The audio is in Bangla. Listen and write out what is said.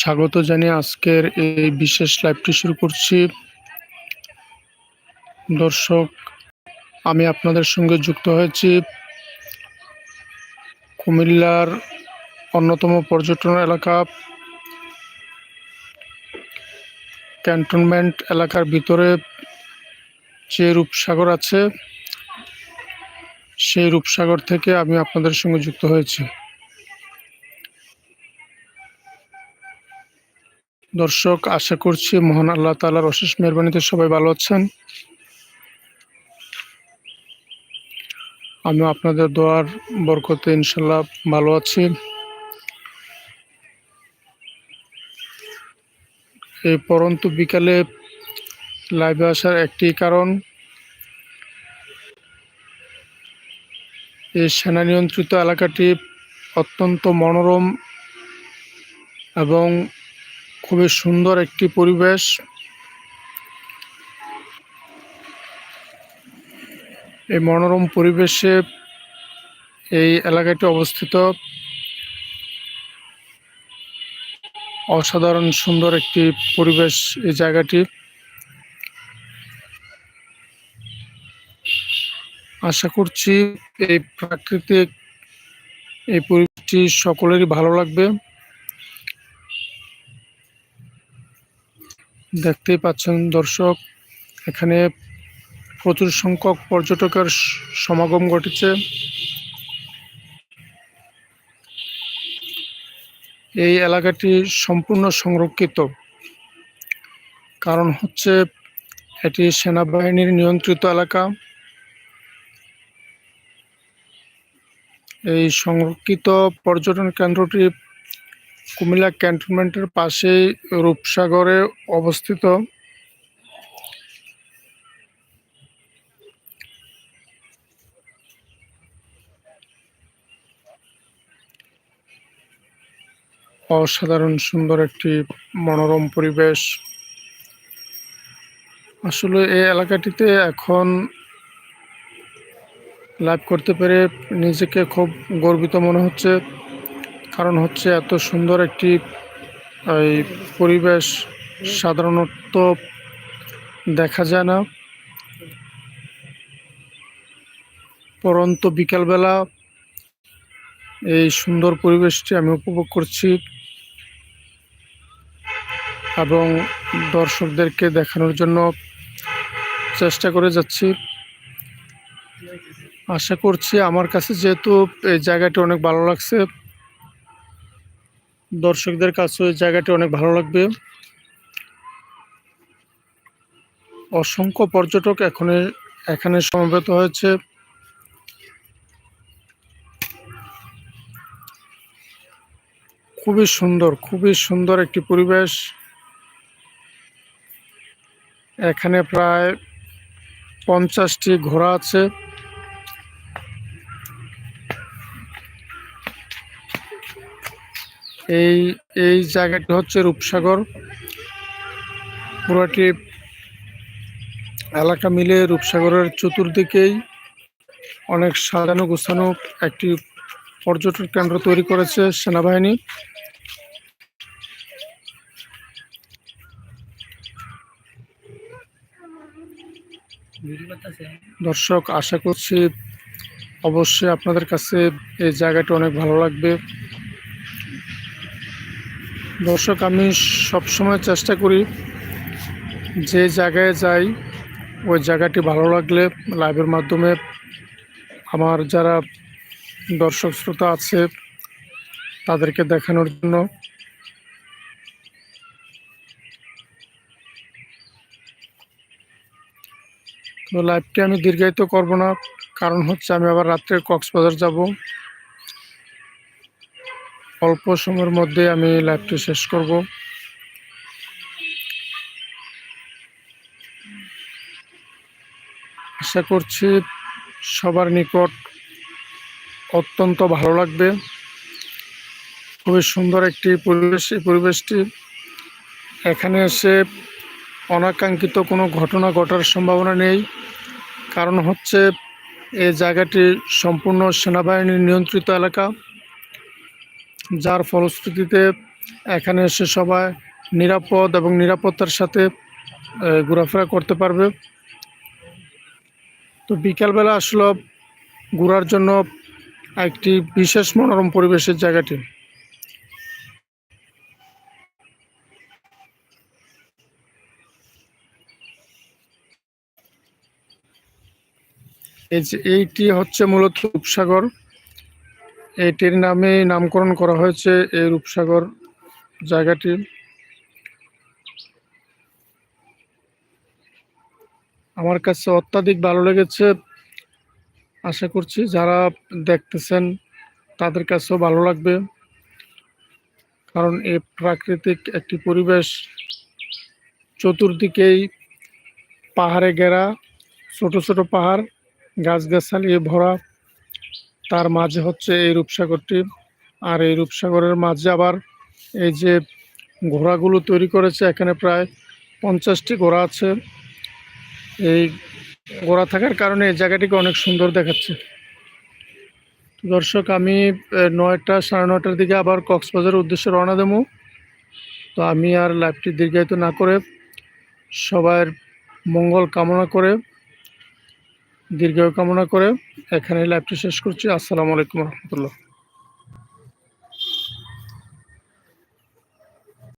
স্বাগত জানিয়ে আজকের এই বিশেষ লাইভটি শুরু করছি। দর্শক, আমি আপনাদের সঙ্গে যুক্ত হয়েছি কুমিল্লার অন্যতম পর্যটন এলাকা, ক্যান্টনমেন্ট এলাকার ভিতরে যে রূপসাগর আছে, সেই রূপসাগর থেকে আমি আপনাদের সঙ্গে যুক্ত হয়েছি। দর্শক, আশা করছি মহান আল্লাহ তালার অশেষ মেহরবানিতে সবাই ভালো আছেন। আমি আপনাদের দোয়ার বরকতে ইনশাল্লাহ ভালো আছি। এই পরন্ত বিকালে লাইভে আসার একটি কারণ, এই সেনা নিয়ন্ত্রিত এলাকাটি অত্যন্ত মনোরম এবং খুবই সুন্দর একটি পরিবেশ। এই মনোরম পরিবেশে এই এলাকাটি অবস্থিত। অসাধারণ সুন্দর একটি পরিবেশ এই জায়গাটি। আশা করছি এই প্রাকৃতিক এই পরিবেশটি সকলেরই ভালো লাগবে। দেখতেই পাচ্ছেন দর্শক, এখানে প্রচুর সংখ্যক পর্যটকের সমাগম ঘটেছে। এই এলাকাটি সম্পূর্ণ সংরক্ষিত। কারণ হচ্ছে এটি সেনাবাহিনীর নিয়ন্ত্রিত এলাকা। এই সংরক্ষিত পর্যটন কেন্দ্রটি কুমিল্লা ক্যান্টনমেন্টের পাশেই রূপসাগরে অবস্থিত। অসাধারণ সুন্দর একটি মনোরম পরিবেশ। আসলে এই এলাকাটিতে এখন লাভ করতে পেরে নিজেকে খুব গর্বিত মনে হচ্ছে। কারণ হচ্ছে এত সুন্দর একটি, এই পরিবেশ, সাধারণত দেখা যায় না। পরন্ত বিকালবেলা এই সুন্দর পরিবেশটি আমি উপভোগ করছি এবং দর্শকদেরকে দেখানোর জন্য চেষ্টা করে যাচ্ছি। আশা করছি আমার কাছে যেহেতু এই জায়গাটি অনেক ভালো লাগছে দর্শকদের কাছে জায়গাটি অনেক ভালো লাগবে। অসংখ্য পর্যটক এখানে এখানে সমবেত হয়েছে। খুবই সুন্দর খুবই সুন্দর একটি পরিবেশ। এখানে প্রায় পঞ্চাশটি ঘোড়া আছে। এই এই জায়গাটি হচ্ছে রূপসাগর। পুরাটি এলাকা মিলে রূপসাগরের চতুর্দিকেই অনেক সাজানো গোছানো একটি পর্যটন কেন্দ্র তৈরি করেছে সেনাবাহিনী। দর্শক, আশা করছি অবশ্যই আপনাদের কাছে এই জায়গাটি অনেক ভালো লাগবে। দর্শক, আমি সবসময় চেষ্টা করি যে জায়গায় যাই, ওই জায়গাটি ভালো লাগলে লাইভের মাধ্যমে আমার যারা দর্শক শ্রোতা আছে, তাদেরকে দেখানোর জন্য। তো লাইভটি আমি দীর্ঘায়িত করব না, কারণ হচ্ছে আমি আবার রাত্রে কক্সবাজার যাব। অল্প সময়ের মধ্যে আমি লাইভটি শেষ করব। আশা করছি সবার নিকট অত্যন্ত ভালো লাগবে। খুবই সুন্দর একটি পরিবেশ, এই পরিবেশটি। এখানে এসে অনাকাঙ্ক্ষিত কোনো ঘটনা ঘটার সম্ভাবনা নেই। কারণ হচ্ছে, এই জায়গাটি সম্পূর্ণ সেনাবাহিনীর নিয়ন্ত্রিত এলাকা। যার ফলশ্রুতিতে এখানে এসে সবাই নিরাপদ এবং নিরাপত্তার সাথে ঘোরাফেরা করতে পারবে। তো বিকালবেলা আসলে ঘোরার জন্য একটি বিশেষ মনোরম পরিবেশের জায়গাটি। এইটি হচ্ছে মূলত রূপসাগর এইটির নামে নামকরণ করা হয়েছে এই রূপসাগর জায়গাটি। আমার কাছে অত্যাধিক ভালো লেগেছে। আশা করছি যারা দেখতেছেন তাদের কাছেও ভালো লাগবে। কারণ এই প্রাকৃতিক একটি পরিবেশ চতুর্দিকেই পাহাড়ে ঘেরা, ছোট ছোট পাহাড় গাছগাছালি ভরা। তার মাঝে হচ্ছে এই রূপসাগরটি। আর এই রূপসাগরের মাঝে আবার এই যে ঘোড়াগুলো তৈরি করেছে, এখানে প্রায় পঞ্চাশটি ঘোড়া আছে। এই ঘোড়া থাকার কারণে এই জায়গাটিকে অনেক সুন্দর দেখাচ্ছে। দর্শক, আমি নয়টা সাড়ে নয়টার দিকে আবার কক্সবাজারের উদ্দেশ্যে রওনা দেবো। তো আমি আর লাইভটি দীর্ঘায়িত না করে সবার মঙ্গল কামনা করে দীর্ঘায়ু কামনা করে এখানে লাইভটি শেষ করছি। আসসালামু আলাইকুম রহমতুল্লাহ।